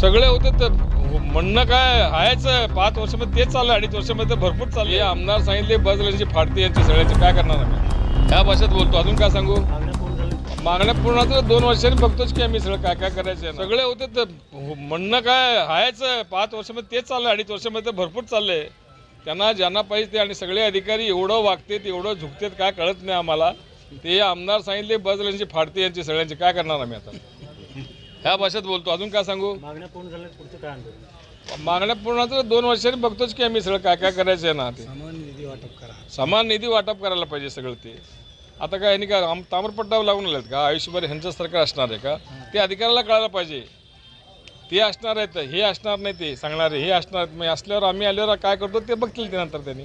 सगळे होते तर म्हणणं काय आहेच पाच वर्षामध्ये तेच चाललं अडीच वर्षामध्ये तर भरपूर चालले हे आमदार सांगितले बजल्यांची फाडते यांची सगळ्यांची काय करणार आम्ही? ह्या भाषेत बोलतो. अजून काय सांगू? मागण्या पूर्ण तर दोन वर्षांनी बघतोच की आम्ही सगळं काय काय करायचं सगळे होते तर म्हणणं काय आहेच पाच वर्षामध्ये तेच चाललं अडीच वर्षामध्ये तर भरपूर चाललंय. त्यांना ज्यांना पाहिजे ते आणि सगळे अधिकारी एवढं वागतेत एवढं झुकतेत काय कळत नाही आम्हाला. ते आमदार सांगितले बजल्यांची फाडते यांची सगळ्यांची. काय करणार आम्ही आता? ह्या भाषेत बोलतो. अजून काय सांगू? मागण्या पूर्ण झाल्या पुढचं काय आंदोलन मागण्या पूर्ण तर दोन वर्षांनी बघतोच की आम्ही सगळं काय काय करायचं आहे ना ते. समान निधी वाटप करा. समान निधी वाटप करायला पाहिजे सगळं ते. आता काय यांनी काय आम ताम्रपट्टा लागून आलेत का? आयुष्यभर ह्यांचं सरकार असणार आहे का? ते अधिकाऱ्याला कळायला पाहिजे. ते असणार आहेत हे असणार नाही ते सांगणारे हे असणार आहेत. मग असल्यावर आम्ही आल्यावर काय करतो ते बघतील ते नंतर त्यांनी.